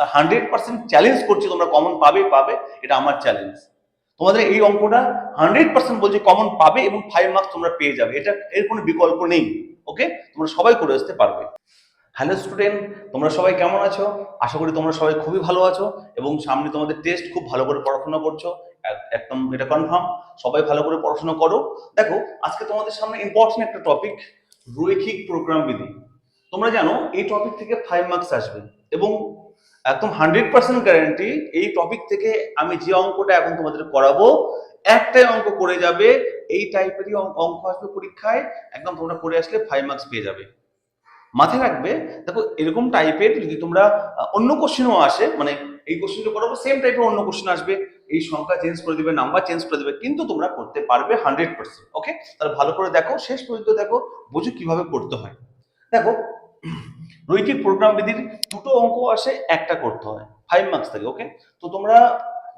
Hundred percent challenge করছি তোমরা common পাবে পাবে, এটা আমার চ্যালেঞ্জ তোমাদের এই অঙ্কটা হান্ড্রেড পার্সেন্ট বলছে কমন পাবে এবং ফাইভ মার্কস তোমরা পেয়ে যাবে। এটা, এর কোনো বিকল্প নেই ওকে তোমরা সবাই করে আসতে পারবে। হ্যালো স্টুডেন্ট তোমরা সবাই কেমন আছো? আশা করি তোমরা সবাই খুবই ভালো আছো এবং সামনে তোমাদের টেস্ট খুব ভালো করে পড়াশোনা করছ। এক- একদম এটা কনফার্ম সবাই ভালো করে পড়াশোনা করো। দেখো, আজকে তোমাদের সামনে ইম্পর্টেন্ট একটা টপিক রৈখিক প্রোগ্রাম বিধি। তোমরা জানো, এই টপিক থেকে ফাইভ মার্কস আসবে এবং একদম হান্ড্রেড পার্সেন্ট গ্যারান্টি এই টপিক থেকে আমি যে অঙ্কটা এখন তোমাদের করাবো, একটাই অঙ্ক করে যাবে, এই টাইপেরই অঙ্ক আসবে পরীক্ষায়, একদম তোমরা করে আসলে ফাইভ মার্কস পেয়ে যাবে। মাথায় রাখবে, দেখো এরকম টাইপের যদি তোমরা অন্য কোশ্চেনও আসে মানে এই কোশ্চেনটা করাবো সেম টাইপের অন্য কোশ্চেন আসবে, এই সংখ্যা চেঞ্জ করে দেবে নাম্বার চেঞ্জ করে দেবে, কিন্তু তোমরা করতে পারবে হান্ড্রেড পার্সেন্ট ওকে তাহলে ভালো করে দেখো, শেষ পর্যন্ত দেখো, বুঝো কীভাবে করতে হয়। দেখো রৈখিক প্রোগ্রাম বিধির দুটো অঙ্ক আসে, একটা করতে হয় ফাইভ মার্কস থাকে ওকে তো তোমরা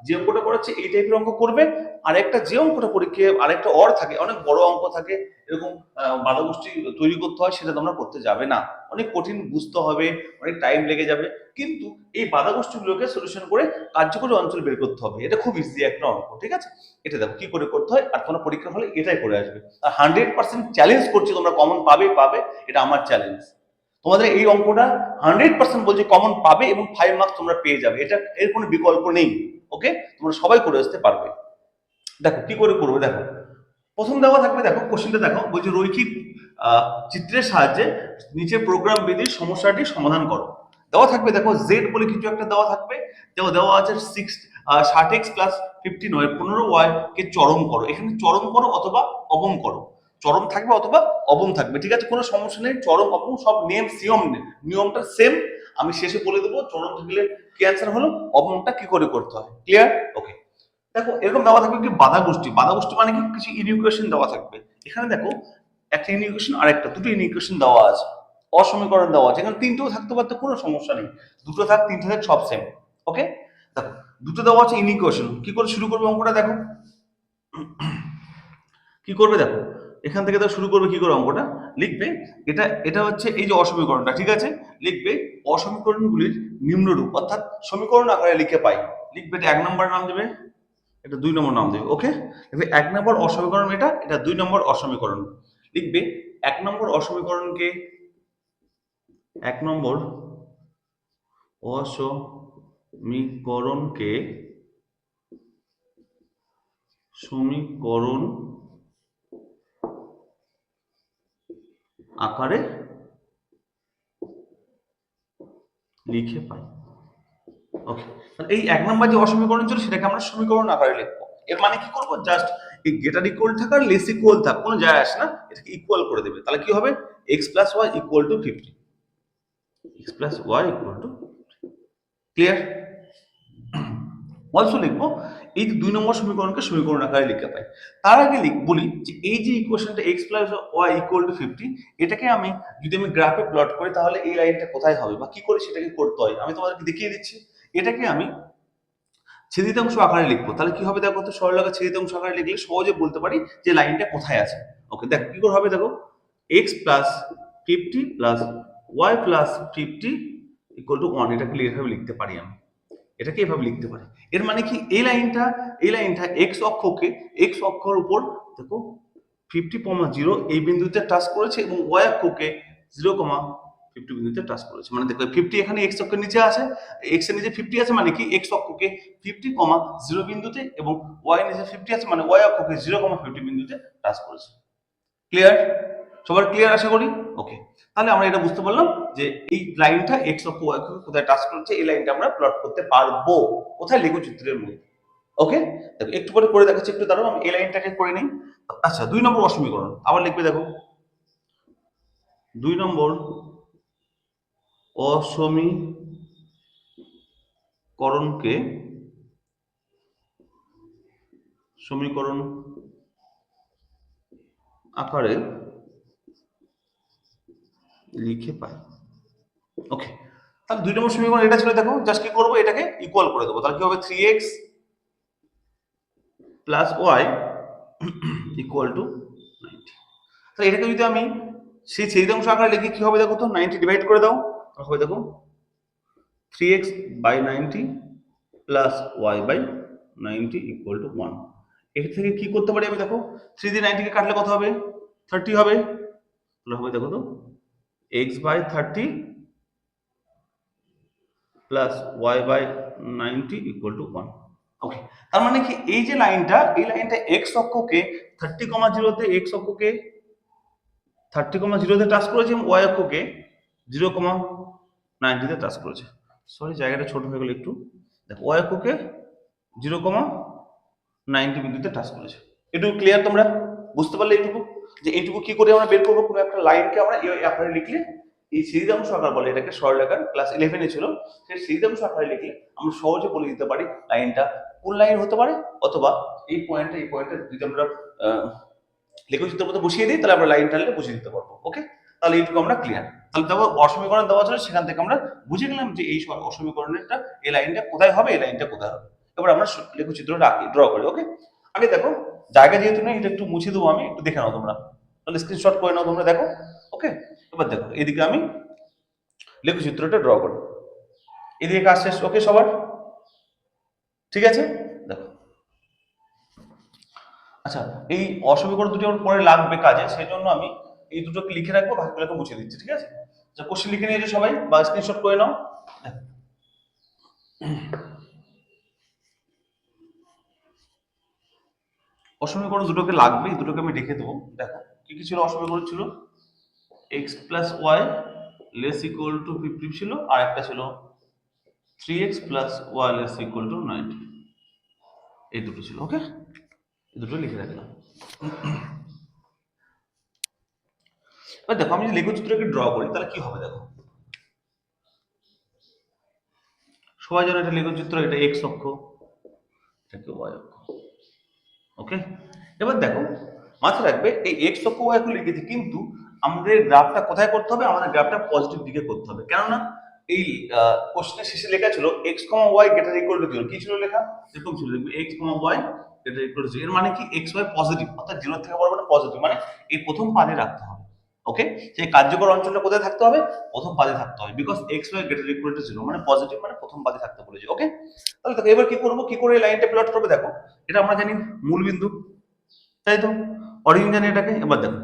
যে অঙ্কটা করাচ্ছে এই টাইপের অঙ্ক করবে, আর একটা যে অঙ্কটা পরীক্ষায় আরেকটা অর থাকে, অনেক বড় অঙ্ক থাকে, এরকম বাধাগোষ্ঠী তৈরি করতে হয়, সেটা তোমরা করতে যাবে না। অনেক কঠিন বুঝতে হবে, অনেক টাইম লেগে যাবে, কিন্তু এই বাধাগোষ্ঠীগুলোকে সলিউশন করে কার্যকরী অঞ্চল বের করতে হবে। এটা খুব ইজি একটা অঙ্ক, ঠিক আছে? এটা দেখো, কি করে করতে হয়, আর কোনো পরীক্ষা হলে এটাই করে আসবে। আর হান্ড্রেড পার্সেন্ট চ্যালেঞ্জ করছি তোমরা কমন পাবে পাবে, এটা আমার চ্যালেঞ্জ তোমাদের এই অঙ্কটা হান্ড্রেড পার্সেন্ট বলছে কমন পাবে এবং ফাইভ মার্কস তোমরা পেয়ে যাবে। এটা এর কোনো বিকল্প নেই ওকে তোমরা সবাই করে আসতে পারবে। দেখো, কি করে করবে? দেখো, প্রথম দেওয়া থাকবে, দেখো কোশ্চেনটা দেখো, বলছে রৈখিক চিত্রের সাহায্যে নিচে প্রোগ্রাম বিধির সমস্যাটি সমাধান করো। দেওয়া থাকবে, দেখো জেড বলে কিছু একটা দেওয়া থাকবে। দেওয়া দেওয়া আছে সিক্স ষাট এক্স প্লাস ফিফটি নয়, পনেরো ওয়াই কে চরম করো। এখানে চরম করো অথবা অবম করো। চরম থাকবে অথবা অবম থাকবে, ঠিক আছে? কোনো সমস্যা নেই, চরম, অবম, সব নেম সিয়ম, নিয়মটা সেম আমি শেষে বলে দেবো, চরম থাকলে কি অ্যান্সার হলো? অবমটা কি করে করতে হয়? ক্লিয়ার ওকে দেখো, এরকম দেওয়া থাকবে কি? বাধা গোষ্ঠী। বাধা গোষ্ঠী মানে কি? কিছু ইনিকুয়েশন দেওয়া থাকবে। এখানে দেখো, একটা ইনিকুয়েশন আর একটা দুটো ইনিকুয়েশন দেওয়া আছে। অসমীকরণ দেওয়া আছে। এখানে তিনটেও থাকতে পারতে, কোনো সমস্যা নেই। দুটো থাক, তিনটে থাক, সব সেম ওকে দেখো, দুটো দেওয়া আছে ইনিকুয়েশন কি করে শুরু করবে অঙ্কটা দেখো? কি করবে দেখো? এখান থেকে তো শুরু করবে কি করে অঙ্কটা? লিখবে এটা এটা হচ্ছে এই যে অসমীকরণটা, ঠিক আছে? লিখবে অসমীকরণগুলির নিম্নরূপ, অর্থাৎ সমীকরণ আকারে লিখে পাই। লিখবে এটা এক নম্বর নাম দেবে, এটা দুই নম্বর নাম দেবে ওকে এক নম্বর অসমীকরণ এটা এটা দুই নম্বর অসমীকরণ। লিখবে এক নম্বর অসমীকরণকে, এক নম্বর অসমীকরণকে, সমীকরণ আকারে লিখে পাই। ওকে এই এক নম্বর যে অসমীকরণ ছিল, সেটাকে আমরা সমীকরণ আকারে লিখব। এর মানে কি করব? জাস্ট এই গেটার ইকুয়াল থাক আর লেস ইকুয়াল থাক, কোনো যায় আসে না। এটাকে ইকুয়াল করে দেবে। তাহলে কি হবে? X plus y equal to fifty x plus y equal to clear also লিখব এই যে দুই নম্বর সমীকরণকে সমীকরণ আকারে লিখতে পাই। তার আগে লিখ বলি যে এই যে ইকুয়েশনটা x plus y equal to fifty এটাকে আমি যদি আমি গ্রাফে প্লট করি, তাহলে এই লাইনটা কোথায় হবে বা কি করে সেটাকে করতে হয়? আমি তোমাদেরকে দেখিয়ে দিচ্ছি। এটাকে আমি ছেদিতাংশ আকারে লিখব। তাহলে কি হবে দেখো তো? সরলরেখা ছেদিতাংশ আকারে লিখলে সহজে বলতে পারি যে লাইনটা কোথায় আছে। ওকে দেখো কি করে হবে দেখো? X plus fifty plus y plus fifty equal to one এটা ক্লিয়ার ভাবে লিখতে পারি আমি। এটাকে এভাবে লিখতে পারি। এর মানে কি? এই লাইনটা এই লাইনটা এক্স অক্ষকে এক্স অক্ষর উপর দেখো ফিফটি কমা জিরো এই বিন্দুতে টাচ করেছে এবং ওয়াই অক্ষকে জিরো কমা ফিফটি বিন্দুতে টাচ করেছে। মানে দেখো ফিফটি এখানে এক্স অক্ষের নিচে আছে এক্সের নিচে ফিফটি আছে মানে কি? এক্স অক্ষকে ফিফটি কমা জিরো বিন্দুতে এবং ওয়াই নিচে ফিফটি আছে মানে ওয়াই অক্ষকে জিরো কমা ফিফটি বিন্দুতে টাচ করেছে। ক্লিয়ার সবার ক্লিয়ার আশা করি? ওকে তাহলে আমরা এটা বুঝতে পারলাম যে এই লাইনটা এক্স অক্ষ কোথায় টাচ করছে, এই লাইনটা আমরা প্লট করতে পারব। কোথায় লেখো চিত্রের মধ্যে? ওকে দেখো, একটু পরে করে দেখাচ্ছি, একটু দাঁড়াও, আমি এই লাইনটাকে করে নিই। আচ্ছা দুই নম্বর অসমীকরণ, আবার লিখবে দেখো। দুই নম্বর অসমীকরণকে, সমীকরণ আকারে লিখে পাই। ওকে তাহলে দুই নম্বর সমীকরণ এটা ছিল, দেখো জাস্ট কি করব? এটাকে ইকুয়াল করে দেবো। তাহলে কি হবে? Three x plus y equal to ninety তাহলে এটাকে যদি আমি সেই ছেদিতাংশ আকারে লিখি, কি হবে দেখো তো? নাইনটি ডিভাইড করে দাও। হবে দেখো three x by ninety plus y by ninety equal to ওয়ানের থেকে কি করতে পারি আমি দেখো? থ্রি দিয়ে নাইনটিকে কাটলে কত হবে? থার্টি হবে। তাহলে হবে দেখো তো x by thirty plus y by ninety equal to one okay তার মানে কি এই যে লাইনটা, এই লাইনটা এক্স অক্ষকে থার্টি কমা জিরোতে এক্স অক্ষকে থার্টি কমা জিরোতে টাচ করেছে এবং ওয়াই অক্ষকে জিরো কমা নাইনটিতে টাচ করেছে। সরি জায়গাটা ছোট হয়ে গেল একটু। দেখো ওয়াই অক্ষকে জিরো কমা নাইনটি বিন্দুতে টাচ করেছে। এটুকু ক্লিয়ার তোমরা? বুঝতে পারলে এইটুকু? যে এইটুকু কি করে আমরা বের করব? কোনো একটা লাইনকে আমরা এই আকারে লিখলে এই সিরিজাংশ আকার বলে, এটাকে সরলেখার ক্লাস ইলেভেনে ছিল সেই সিরিজাংশ আকারে লিখলে আমরা সহজে বলে দিতে পারি লাইনটা কোন লাইন হতে পারে? অথবা এই পয়েন্টটা এই পয়েন্টটা যদি আমরা লেখচিত্রের মধ্যে বসিয়ে দিই, তাহলে আমরা লাইন টানলে বুঝিয়ে দিতে পারব ওকে তাহলে এইটুকু আমরা ক্লিয়ার তাহলে দেখো, অসমীকরণ দেওয়া ছিল, সেখান থেকে আমরা বুঝে গেলাম যে এই অসমীকরণেরটা, এই লাইনটা কোথায় হবে, এই লাইনটা কোথায় হবে? এবার আমরা লেখচিত্রটা আঁকি ড্র করি ওকে আগে দেখো জায়গা যেহেতু নেই, এটা একটু মুছে দেবো আমি, একটু দেখে নাও তোমরা। তাহলে স্ক্রিনশট করে নাও তোমরা, দেখো। ওকে এবার দেখো, এদিকে আমি লেখচিত্রটা ড্র করি এদিকে কাজ শেষ ওকে সবার? ঠিক আছে? দেখো। আচ্ছা এই অসমীকরণ দুটো আমার পরে লাগবে কাজে সেই জন্য আমি এই দুটোকে লিখে রাখব, বাকিগুলোকে মুছে দিচ্ছি, ঠিক আছে? আচ্ছা কোশ্চেন লিখে নিয়েছো সবাই, বা স্ক্রিনশট করে নাও। দেখো। অসমীকরণ দুটোকে লাগবে দুটোকে আমি লিখে দেবো। দেখো, কি কি ছিল অসমীকরণ ছিল x plus y less equal to fifty ছিল, আর একটা ছিল three x plus y less equal to ninety এই দুটো ছিল ওকে এই দুটো লিখে রাখলাম। এবার দেখো, আমি যদি লেখচিত্রকে ড্র করি, তাহলে কি হবে দেখো? সবাই জানো এটা লেখচিত্র এটা এক্স অক্ষ, এটাকে ওয়াই অক্ষ। ওকে এবার দেখো, মাথায় রাখবে, এই এক্স অক্ষ ওয়াই অক্ষ লিখেছি, কিন্তু আমাদের গ্রাফটা কোথায় করতে হবে? আমাদের গ্রাফটা পজিটিভ দিকে করতে হবে। কেননা, এই কোশ্চেনের শেষে লেখা ছিল x comma y greater equal to zero কি ছিল লেখা? এরকম ছিল, দেখবে x comma y greater equal to zero এর মানে কি? এক্স ওয়াই পজিটিভ অর্থাৎ জিরো থেকে বড় মানে পজিটিভ মানে এই প্রথম পাদে রাখতে হবে। ওকে সেই কার্যকর অঞ্চলটা কোথায় থাকতে হবে? প্রথম পাদে থাকতে হবে। Because x y greater equal to zero মানে পজিটিভ মানে প্রথম পাদে থাকতে বলেছে। ওকে তাহলে দেখো, এবার কি করব? কি করে এই লাইনটা প্লট করবে? দেখো, এটা আমরা জানি মূল বিন্দু। তাই তো? অরিজিন জানি এটাকে। এবার দেখো,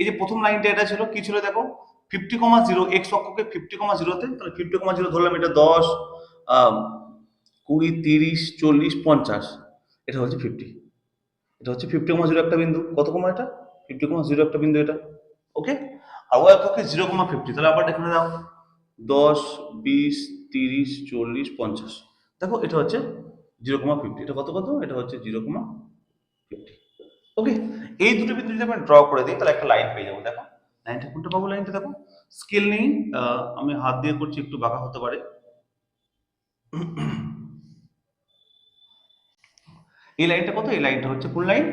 এই যে প্রথম লাইনটা এটা ছিল, কি ছিল দেখো? ফিফটি কমা জিরো এক্স অক্ষকে ফিফটি কমা জিরোতে তাহলে ফিফটি কমা জিরো ধরলাম, এটা দশ কুড়ি, তিরিশ, চল্লিশ, পঞ্চাশ। এটা হচ্ছে ফিফটি এটা হচ্ছে ফিফটি কমা জিরো একটা বিন্দু। কত কমা এটা? ফিফটি কমা জিরো একটা বিন্দু এটা। ওকে আর ওই অক্ষকে জিরো কমা ফিফটি তাহলে আবার এখানে দাও দশ, বিশ, তিরিশ, চল্লিশ, পঞ্চাশ। দেখো, এটা হচ্ছে জিরো কমা ফিফটি এটা কত কত? এটা হচ্ছে জিরো কমা ফিফটি ওকে এই দুটো বিন্দু যদি আমি ড্র করে দিই, তাহলে একটা লাইন পেয়ে যাব। দেখো লাইনটা কোনটা পাবো? লাইনটা দেখো। স্কেল নেই। আমি হাত দিয়ে করছি, একটু বাঁকা হতে পারে। এই লাইনটা কত? এই লাইনটা হচ্ছে কোন লাইন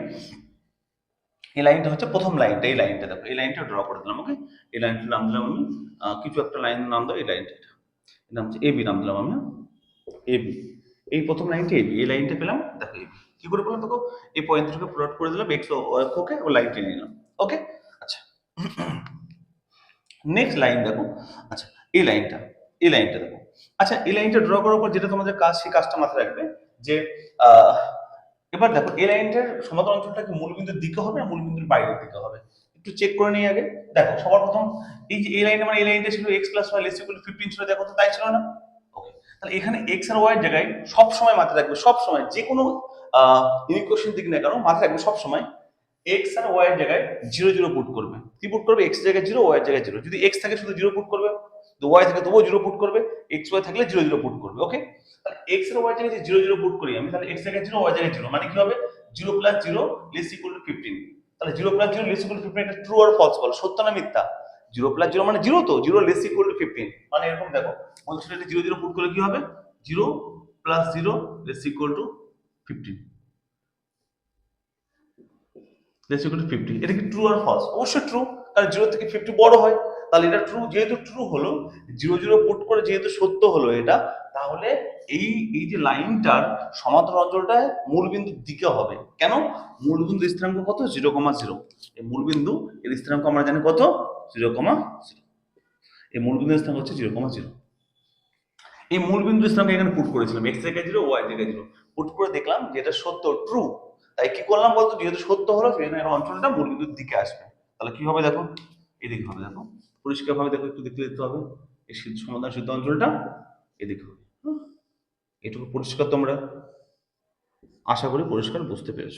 এই লাইনটা হচ্ছে প্রথম লাইনটা, এই লাইনটা দেখো, এই লাইনটা ড্র করে দিলাম ওকে এই লাইনটার নাম দিলাম আমি কিছু একটা লাইন নাম দাও, এই লাইনটা এটা। নাম হচ্ছে এবি নাম দিলাম আমি এবি এই প্রথম লাইনটা এবি এই লাইনটা পেলাম, দেখো এবি কি করে পেলাম দেখো, এই পয়েন্টটাকে প্লট করে দিলাম এক্স ওকে ও লাইন টেনে নিলাম ওকে আচ্ছা। নেক্সট লাইন দেখো আচ্ছা এই লাইনটা এই লাইনটা দেখো। আচ্ছা এই লাইনটা ড্র করার পর যেটা তোমাদের কাজ, সেই কাজটা মাথায় রাখবে যে এবার দেখো এই লাইনটার সমান্তর অঞ্চলটা কি মূলবিন্দুর দিকে হবে না মূলবিন্দুর বাইরের দিকে হবে। একটু চেক করে নিই আগে। দেখো, সবার প্রথম এই যে এই লাইনে মানে এই লাইনটা ছিল x plus y less fifteen ছিল, দেখো তো তাই ছিল না? ওকে তাহলে এখানে এক্স আর ওয়াই জায়গায় সব সময় মাথায় রাখবে, সব সময়, যে কোনো ইকুয়েশন দিক না কেন, মাথায় রাখবে সব সময় এক্স আর ওয়াই এর জায়গায় জিরো জিরো পুট করবে। কি পুট করবে? এক্স জায়গায় জিরো ওয়াই জায়গায় জিরো যদি এক্স থাকে, শুধু জিরো পুট করবে। ওয়াই থাকে তবুও জিরো পুট করবে এক্স ওয়াই থাকলে জিরো জিরো পুট করবে ওকে তাহলে এক্স আর ওয়াই জায়গায় জিরো জিরো পুট করি আমি, তাহলে এক্স জায়গায় জিরো ওয়াই জায়গায় জিরো মানে কি হবে? Zero plus zero less equal to fifteen তাহলে zero plus zero less equal to fifteen এটা ট্রু আর ফলস বল, সত্য না মিথ্যা? জিরো প্লাস জিরো মানে জিরো তো zero less equal to fifteen মানে এরকম দেখো, বলছিল এটা জিরো জিরো পুট করলে কি হবে? Zero plus zero less equal to fifteen less equal to fifty এটা কি ট্রু আর ফলস অবশ্যই ট্রু কারণ জিরো থেকে ফিফটি বড় হয়। তাহলে এটা ট্রু যেহেতু ট্রু হলো জিরো জিরো পুট করে যেহেতু সত্য হলো এটা, তাহলে এই এই যে লাইনটার সমান্তর অঞ্চলটা মূলবিন্দুর দিকে হবে। কেন? মূলবিন্দু স্থিরাঙ্ক কত? জিরো কমা জিরো এই মূলবিন্দু এর স্থিরাঙ্ক আমরা জানি কত? জিরো কমা জিরো এই মূলবিন্দু স্থিরাঙ্ক হচ্ছে জিরো কমা জিরো এই মূল বিন্দু স্থানকে এখানে পুট করেছিলাম। এক্স জায়গায় জিরো ওয়াই জায়গায় জিরো পুট করে দেখলাম যে এটা সত্য ট্রু তাই কি করলাম বলতো? যেহেতু সত্য হলো এর অঞ্চলটা মূল বিন্দুর দিকে আসবে। তাহলে কি হবে দেখো? এদিকে হবে, দেখো। পরিষ্কার ভাবে দেখো, একটু দেখতে দেখতে হবে এই সমাধান সিদ্ধ অঞ্চলটা এদিকে হবে। এটুকু পরিষ্কার তোমরা আশা করি পরিষ্কার বুঝতে পেরেছ।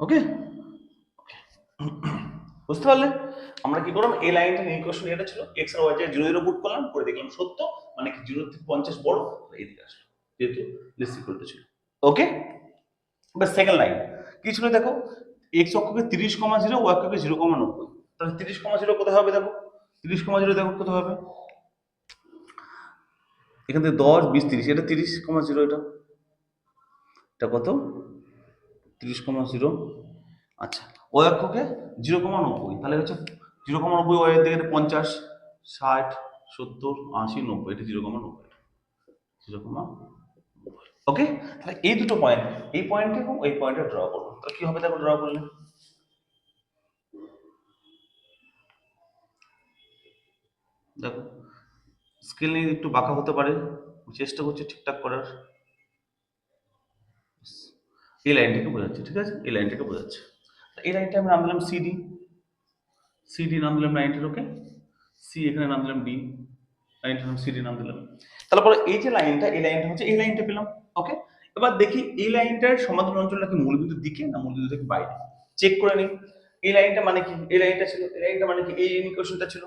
ওকে? বুঝতে পারলে? আমরা কি করলাম? এই লাইনটা ইকুয়েশন এটা ছিল এক্স আর ওয়াই জিরো জিরো পুট করলাম, করে দেখলাম সত্য মানে কি জিরো থেকে পঞ্চাশ বড় এদিকে আসলো, যেহেতু লেস ইকুয়াল ছিল ওকে? এবার সেকেন্ড লাইন কি ছিল দেখো? এক্স অক্ষকে তিরিশ কমা জিরো ওয়াই অক্ষকে জিরো কমা নব্বই। তাহলে তিরিশ কমা জিরো কোথায় হবে দেখো? তিরিশ কমা জিরো দেখো কোথায় হবে? এখান থেকে দশ, বিশ, তিরিশ, এটা তিরিশ কমা জিরো এটা। এটা কত? তিরিশ কমা জিরো। আচ্ছা ওই অক্ষকে জিরো কমা নব্বই, তাহলে হচ্ছে জিরো কমা নব্বই, ওই দিকে পঞ্চাশ, ষাট, সত্তর, আশি, নব্বই, এটা জিরো কমা নব্বই। জিরো কমা ওকে তাহলে এই দুটো পয়েন্ট এই পয়েন্টে এবং এই পয়েন্টে ড্র করব। তাহলে কি হবে দেখো ড্র করলে? দেখো স্কেল নিয়ে একটু বাঁকা হতে পারে, চেষ্টা করছি ঠিকঠাক করার। এই লাইনটাকে বোঝাচ্ছে, ঠিক আছে? এই লাইনটাকে বোঝাচ্ছে। এই লাইনটা আমি নাম দিলাম সিডি সিডি নাম দিলাম লাইনটার ওকে সি এখানে নাম দিলাম ডি লাইনটার নাম সিডি নাম দিলাম। তারপরে এই যে লাইনটা এই লাইনটা হচ্ছে এই লাইনটা পেলাম ওকে এবার দেখি এই লাইনটার সমাধান অঞ্চলটা কি মূলবিন্দুর দিকে না মূলবিন্দু থেকে বাইরে? চেক করে নিই। এই লাইনটা মানে কি? এই লাইনটা ছিল, এই লাইনটা মানে কি? এই ইকুয়েশনটা ছিল।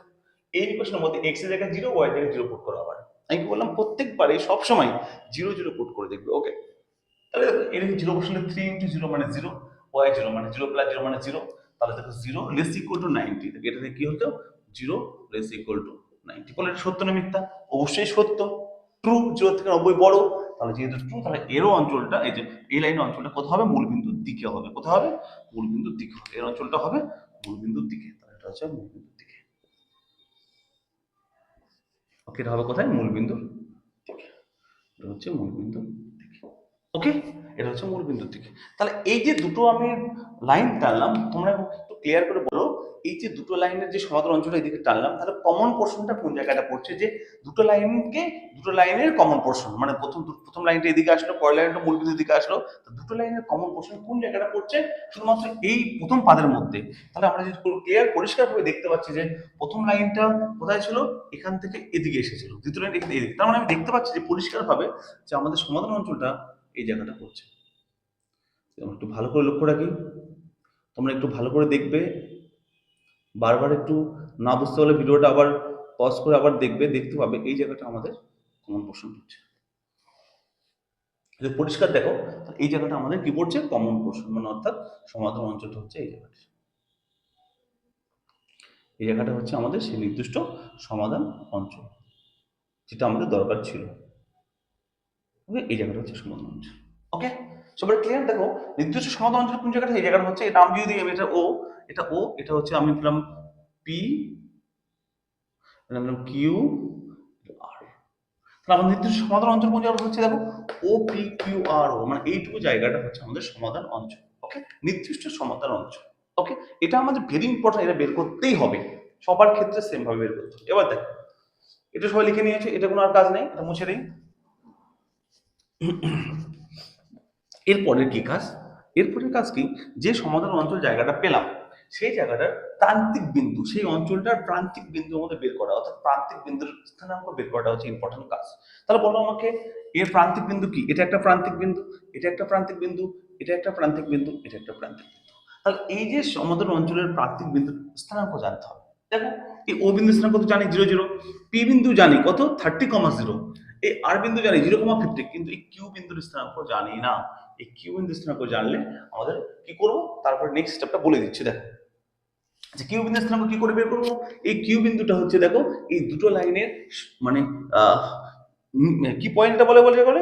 এই ইকুয়েশনের মধ্যে এক্সের জায়গায় জিরো ওয়াই জায়গায় জিরো পুট করা আবার আমি কি বললাম? প্রত্যেকবারে সবসময় জিরো জিরো পুট করে দেখবে ওকে তাহলে এর জিরো বসলে থ্রি ইন্টু জিরো মানে জিরো ওয়াই জিরো মানে জিরো প্লাস জিরো মানে জিরো তাহলে দেখো zero less equal to ninety এটা কি হতো? Zero less equal to ninety বলে সত্য না মিথ্যা? অবশ্যই সত্য। ট্রু জিরো থেকে নব্বই বড়, তাহলে যেহেতু ট্রু তাহলে এরও অঞ্চলটা, এই যে এই লাইনের অঞ্চলটা কোথায় হবে? মূলবিন্দুর দিকে হবে। কোথায় হবে? মূলবিন্দুর দিকে হবে। এর অঞ্চলটা হবে মূলবিন্দুর দিকে। তাহলে এটা হচ্ছে মূলবিন্দুর দিকে। এটা হবে কোথায়? মূলবিন্দুর এটা হচ্ছে মূলবিন্দুর দিকে। ওকে এটা হচ্ছে মূলবিন্দুর দিকে। তাহলে এই যে দুটো আমি লাইন টানলাম, তোমরা ক্লিয়ার করে বলো, এই যে দুটো লাইনের যে সমাধান অঞ্চলটা এদিকে টানলাম, তাহলে কমন পোর্শনটা কোন জায়গাটা পড়ছে? যে দুটো লাইনকে দুটো লাইনের কমন পোর্শন মানে প্রথম প্রথম লাইনটা এদিকে আসলো, পরের লাইনটা মূলবিন্দুর দিকে আসলো দুটো লাইনের কমন পোর্শন কোন জায়গাটা পড়ছে? শুধুমাত্র এই প্রথম পাদের মধ্যে। তাহলে আমরা যদি ক্লিয়ার পরিষ্কারভাবে দেখতে পাচ্ছি যে প্রথম লাইনটা কোথায় ছিল? এখান থেকে এদিকে এসেছিল, দ্বিতীয় লাইন এখান এদিকে। তার মানে আমি দেখতে পাচ্ছি যে পরিষ্কারভাবে যে আমাদের সমাধান অঞ্চলটা এই জায়গাটা পড়ছে। একটু ভালো করে লক্ষ্য রাখি। তোমরা একটু ভালো করে দেখবে। বারবার একটু না বুঝতে হলে ভিডিওটা আবার পজ করে আবার দেখবে, দেখতে পাবে এই জায়গাটা আমাদের কমন পোর্শন পড়ছে। যদি পরিষ্কার দেখো, এই জায়গাটা আমাদের কি পড়ছে? কমন পোর্শন মানে অর্থাৎ সমাধান অঞ্চলটা হচ্ছে এই জায়গাটা। এই জায়গাটা হচ্ছে আমাদের সেই নির্দিষ্ট সমাধান অঞ্চল, যেটা আমাদের দরকার ছিল। ওকে এই জায়গাটা হচ্ছে সমাধান অঞ্চল। ওকে সবার ক্লিয়ার দেখো, নির্দিষ্ট সমাধান অঞ্চল কোন জায়গাটা? এই জায়গাটা হচ্ছে, এটা আমি যদি এটা ও এটা ও এটা হচ্ছে আমি দিলাম পি দিলাম কিউ আর তাহলে আমাদের নির্দিষ্ট সমাধান অঞ্চল কোন জায়গাটা হচ্ছে, দেখো ও পি কিউ আর ও মানে এইটুকু জায়গাটা হচ্ছে আমাদের সমাধান অঞ্চল ওকে নির্দিষ্ট সমাধান অঞ্চল ওকে এটা আমাদের ভেরি ইম্পর্টেন্ট এটা বের করতেই হবে। সবার ক্ষেত্রে সেম ভাবে বের করতে হবে। এবার দেখো, এটা সবাই লিখে নিয়েছে, এটা কোনো আর কাজ নেই, এটা মুছে দিই। এরপরের কি কাজ? এরপরের কাজ কি? যে সমাধান অঞ্চল জায়গাটা পেলাম, সেই জায়গাটার প্রান্তিক বিন্দু, সেই অঞ্চলটার প্রান্তিক বিন্দুর মধ্যে বের করা, অর্থাৎ প্রান্তিক বিন্দুর স্থানাঙ্ক বের করাটা হচ্ছে ইম্পর্টেন্ট কাজ। তাহলে বলো আমাকে, এর প্রান্তিক বিন্দু কি? এটা একটা প্রান্তিক বিন্দু, এটা একটা প্রান্তিক বিন্দু, এটা একটা প্রান্তিক বিন্দু, এটা একটা প্রান্তিক বিন্দু। তাহলে এই যে সমাধান অঞ্চলের প্রান্তিক বিন্দুর স্থানাঙ্ক জানতে হবে। দেখো, এই ও বিন্দু স্থানাঙ্ক তো জানি জিরো জিরো পি বিন্দু জানি কত? থার্টি কমা জিরো এই আর বিন্দু জানি জিরো কমা ফিফটি কিন্তু এই কিউ বিন্দুর স্থানাঙ্ক জানি না। এই কিউ বিন্দু স্থানাঙ্ক জানলে আমাদের কি করব? তারপর নেক্সট স্টেপটা বলে দিচ্ছি, দেখো। যে কিউ বিন্দু স্থানাঙ্ক কি করে বের করব? এই কিউ বিন্দুটা হচ্ছে, দেখো, এই দুটো লাইনের মানে কি পয়েন্টটা বলে বলে বলে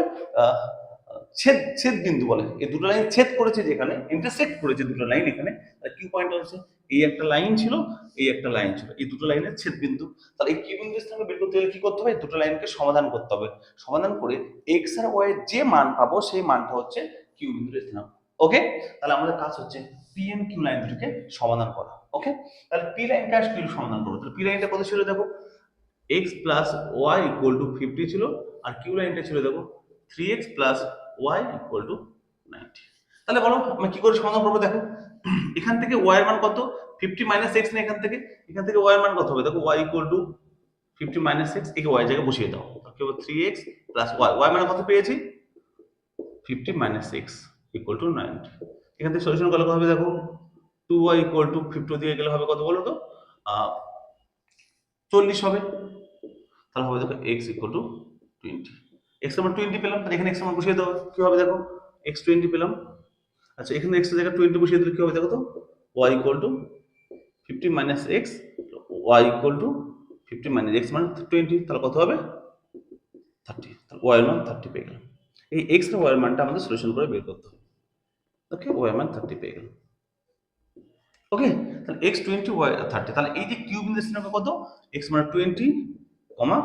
ছেদ ছেদ বিন্দু বলে। এই দুটো লাইন ছেদ করেছে যেখানে ইন্টারসেক্ট করেছে দুটো লাইন এখানে। কিউ পয়েন্ট হচ্ছে? এই একটা লাইন ছিল, এই একটা লাইন ছিল। এই দুটো লাইনের ছেদ বিন্দু। তাহলে এই কিউ বিন্দু স্থানাঙ্ক বের করতে গেলে কি করতে হবে? দুটো লাইনকে সমাধান করতে হবে। সমাধান করে এক্স আর ওয়াই যে মান পাবো, সেই মানটা হচ্ছে কিউ বিন্দুর স্থানাঙ্ক ওকে তাহলে আমাদের কাজ হচ্ছে পি এন কিউ লাইন দুটোকে সমাধান করা। ওকে তাহলে পি লাইনকে আজ কিউ সমাধান করব। তাহলে পি লাইনটা কত ছিল দেখো? X plus y equal to fifty ছিল, আর কিউ লাইনটা ছিল দেখো? Three x plus y equal to ninety তাহলে বলো, আমি কি করে সমাধান করব? দেখো, এখান থেকে ওয়াই এর মান কত? ফিফটি মাইনাস এক্স না এখান থেকে এখান থেকে ওয়াই এর মান কত হবে? দেখো y equal to fifty minus x একে ওয়াই জায়গায় বসিয়ে দাও। কি হবে three x plus y y মানে কত পেয়েছি? Fifty minus x equal to ninety এখান থেকে সলিউশন করলে হবে? দেখো two y equal to fifty দিয়ে গেলে হবে কত বলো তো? চল্লিশ হবে। তাহলে হবে দেখো x equal to twenty x আমার টোয়েন্টি পেলাম তাহলে এখানে এক্স আমার বসিয়ে দাও, কি হবে দেখো? এক্স টোয়েন্টি পেলাম আচ্ছা এখানে এক্সের জায়গায় টোয়েন্টি বসিয়ে দিলে কি হবে দেখো তো? Y equal to fifty minus x y equal to fifty minus x মানে টোয়েন্টি তাহলে কত হবে? থার্টি তাহলে ওয়াই মান থার্টি পেয়ে গেলাম। এই এক্স আর ওয়াই মানটা আমাদের সলিউশন করে বের করতে হবে। ওকে ওয়াই মান থার্টি পেয়ে গেলাম। ওকে, তাহলে এক্স টোয়েন্টি ওয়াই থার্টি তাহলে এই যে কিউব ইন্ডেক্স কত? এক্স মানে টোয়েন্টি কমা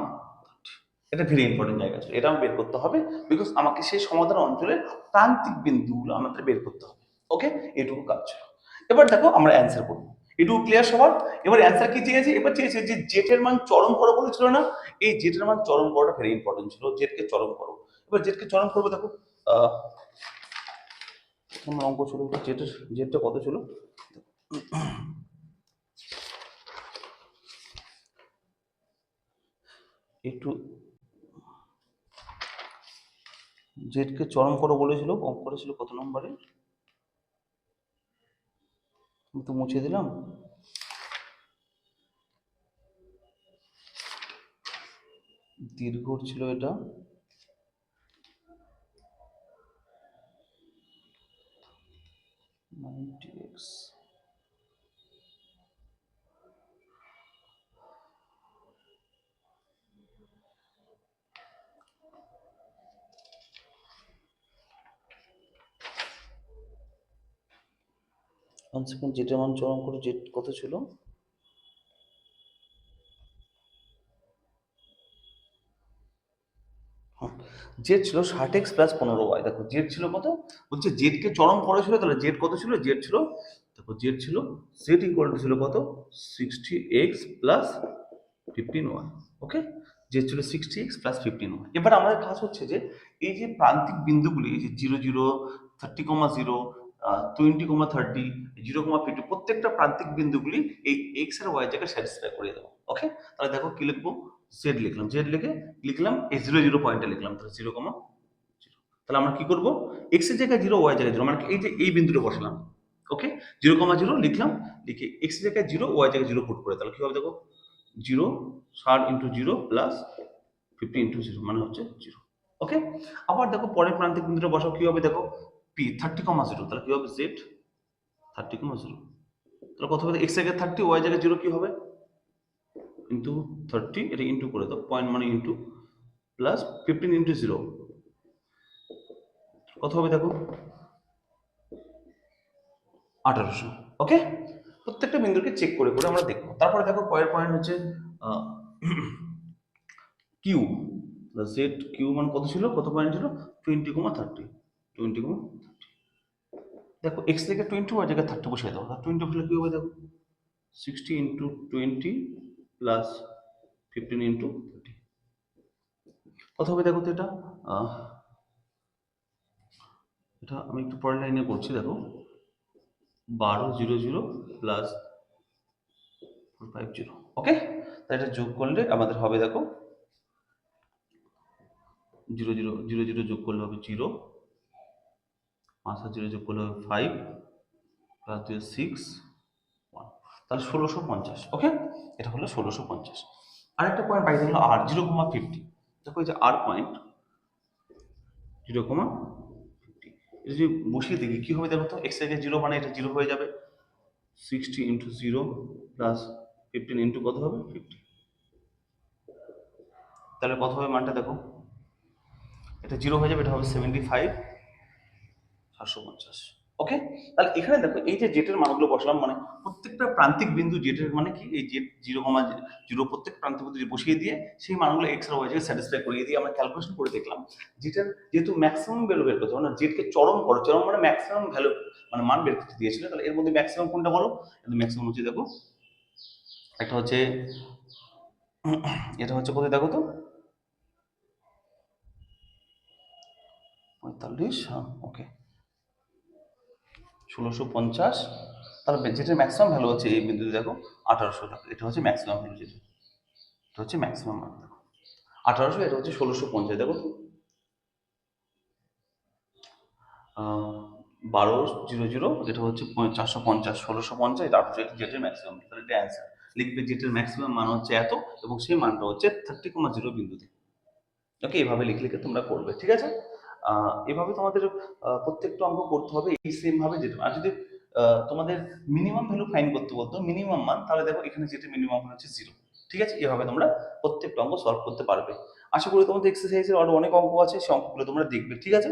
এটা ভেরি ইম্পর্টেন্ট জায়গা ছিল। এটা আমার বের করতে হবে বিকজ আমাকে সেই সমাধান অঞ্চলের প্রান্তিক বিন্দুগুলো আমাদের বের করতে হবে। ওকে এটুকু কাজ ছিল। এবার দেখো আমরা অ্যান্সার করব। এটুকু ক্লিয়ার সবার? এবার অ্যান্সার কি চেয়েছে? এবার চেয়েছে যে জেটের মান চরম করো বলেছিল না? এই জেটের মান চরম করাটা ভেরি ইম্পর্টেন্ট ছিল। জেটকে চরম করো। এবার জেটকে চরম করব দেখো। প্রথম অঙ্ক ছিল জেটের জেটটা কত ছিল? একটু জেডকে চরম করো বলেছিল অঙ্ক করেছিল কত নম্বরে? তো মুছে দিলাম। দীর্ঘ ছিল এটা। Ninety X. ওয়ান সেকেন্ড যেটার মান চরম করে জেট কত ছিল। জেড ছিল ষাট এক্স প্লাস পনেরো ওয়াই দেখো জেড ছিল কত? বলছে জেডকে চরম করেছিল তাহলে জেড কত ছিল? জেড ছিল, দেখো জেড ছিল জেড ইকুয়াল টু ছিল কত? Sixty x plus fifteen y okay Z ছিল sixty x plus fifteen y এবার আমাদের কাজ হচ্ছে যে, এই যে প্রান্তিক বিন্দুগুলি যে zero zero thirty comma zero twenty comma thirty zero comma fifty প্রত্যেকটা প্রান্তিক বিন্দুগুলি এই এক্স আর ওয়াই জায়গায় স্যাটিসফাই করে দেবো ওকে তাহলে দেখো কি লিখব? জেড লিখলাম জেড লিখে লিখলাম, এই জিরো জিরো পয়েন্টে লিখলাম, তাহলে জিরো কমা জিরো তাহলে আমরা কি করব? এক্সের জায়গায় জিরো ওয়াই জায়গায় জিরো মানে এই যে এই বিন্দুটা বসালাম ওকে জিরো কমা জিরো লিখলাম, লিখে এক্স জায়গায় জিরো ওয়াই জায়গায় জিরো পুট করে, তাহলে কি হবে দেখো? জিরো ষাট into zero plus fifty into zero মানে হচ্ছে জিরো ওকে আবার দেখো পরের প্রান্তিক বিন্দুটা বসাও, কি হবে দেখো? পি থার্টি কমা জিরো তাহলে কি হবে জেড থার্টি কমা জিরো তাহলে হবে? এক্স জায়গায় থার্টি ওয়াই জায়গায় জিরো কি হবে? ইন্টু থার্টি এটা ইন্টু করে দাও। পয়েন্ট মানে into plus fifteen into zero কত হবে দেখো? আঠারোশো। ওকে প্রত্যেকটা বিন্দুকে চেক করে করে আমরা দেখব। তারপরে দেখো, পরের পয়েন্ট হচ্ছে কিউ জেড কিউ মান কত ছিল? কত পয়েন্ট ছিল? Twenty comma thirty twenty comma? দেখো এক্স থেকে টোয়েন্টি ওয়াই জায়গায় থার্টি বসিয়ে দাও। টোয়েন্টি বসলে কি হবে দেখো? Sixty into twenty plus fifteen into thirty কত হবে দেখো তো এটা এটা আমি একটু পরের লাইনে করছি, দেখো। বারো zero zero plus four five zero okay তাই এটা যোগ করলে আমাদের হবে দেখো জিরো জিরো জিরো জিরো যোগ করলে হবে জিরো পাঁচ জিরো যোগ করলে হবে ফাইভ প্লাস দুই সিক্স ওয়ান তাহলে ষোলোশো পঞ্চাশ ওকে এটা হলো ষোলোশো পঞ্চাশ। আরেকটা পয়েন্ট পাইতে হলো আর জিরো কমা ফিফটি দেখো এই যে আর পয়েন্ট জিরো কমা ফিফটি এটা যদি বসিয়ে দেখি, কী হবে দেখো তো? এক্স থেকে জিরো মানে এটা জিরো হয়ে যাবে। Sixty into zero plus fifteen into কত হবে? ফিফটি তাহলে কত হবে মানটা দেখো? এটা জিরো হয়ে যাবে, এটা হবে সেভেন্টি ফাইভ সাতশো পঞ্চাশ। ওকে তাহলে এখানে দেখো, এই যে জেটের মানগুলো বসালাম মানে প্রত্যেকটা প্রান্তিক বিন্দু জেটের মানে কি? এই জেট জিরো কমা জিরো প্রত্যেক প্রান্তিক বিন্দু বসিয়ে দিয়ে, সেই মানগুলো এক্স আর ওয়াই স্যাটিসফাই করিয়ে দিয়ে আমরা ক্যালকুলেশন করে দেখলাম। যেটার যেহেতু ম্যাক্সিমাম ভ্যালু বের করতে মানে জেটকে চরম করো, চরম মানে ম্যাক্সিমাম ভ্যালু মানে মান বের করতে দিয়েছিল, তাহলে এর মধ্যে ম্যাক্সিমাম কোনটা বলো? ম্যাক্সিমাম হচ্ছে দেখো একটা হচ্ছে, এটা হচ্ছে কোথায় দেখো তো? পঁয়তাল্লিশ হ্যাঁ ওকে ষোলোশো পঞ্চাশ। তার যেটার ম্যাক্সিমাম ভ্যালু হচ্ছে এই বিন্দুতে দেখো, আঠারোশো টাকা। এটা হচ্ছে ম্যাক্সিমাম ভ্যালু যেটা। এটা হচ্ছে ম্যাক্সিমাম মান দেখো। আঠারোশো, এটা হচ্ছে ষোলোশো পঞ্চাশ। দেখো বারো জিরো জিরো, এটা হচ্ছে চারশো পঞ্চাশ, ষোলোশো পঞ্চাশ, এটা আটশো এটা জেটের ম্যাক্সিমাম তাহলে এটা অ্যান্সার লিখবে জেটের ম্যাক্সিমাম মান হচ্ছে এত, এবং সেই মানটা হচ্ছে থার্টি কমা জিরো বিন্দুতে। ওকে এইভাবে লিখে লিখে তোমরা করবে, ঠিক আছে? এভাবে তোমাদের প্রত্যেকটা অঙ্ক করতে হবে এই সেম ভাবে যেটা। আর যদি তোমাদের মিনিমাম ভ্যালু ফাইন করতে বলতো মিনিমাম মান, তাহলে দেখো এখানে যেটা মিনিমাম মান হচ্ছে জিরো ঠিক আছে? এভাবে তোমরা প্রত্যেকটা অঙ্ক সলভ করতে পারবে। আশা করি তোমাদের এক্সারসাইজের আরও অনেক অঙ্ক আছে, সেই অঙ্কগুলো তোমরা দেখবে। ঠিক আছে?